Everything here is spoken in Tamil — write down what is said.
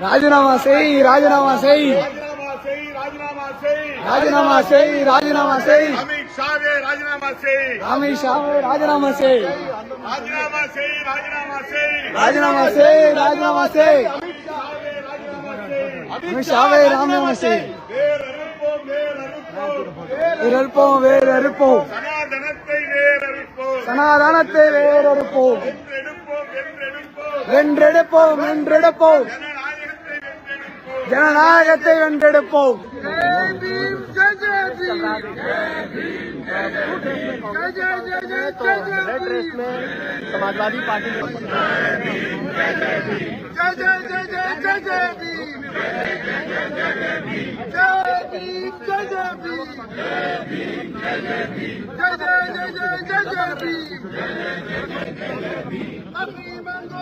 ராஜினாமா செய் ராஜினாமா செய். ராஜினாமா செய் ராஜினாமா செய். அமித் ஷாவே ராஜினாமா செய். அமித் ஷாவை ராஜினாமா செய். ராஜினாமா செய் ராஜினாமா செய். ராஜினாமா செய் ராஜினாமா செய். அமித் ஷாவை ராஜினாமா செய். வேறறுப்போம் வேறறுப்போம் சனாதனத்தை வேர் அறுப்போம். சனாதனத்தை வேறறுப்போம் வென்றெடுப்போம். வென்றெடுப்போம் வென்றெடுப்போம். ஜனநாயகத்தை வென்றெடுப்போம் समाजवादी पार्टी अपनी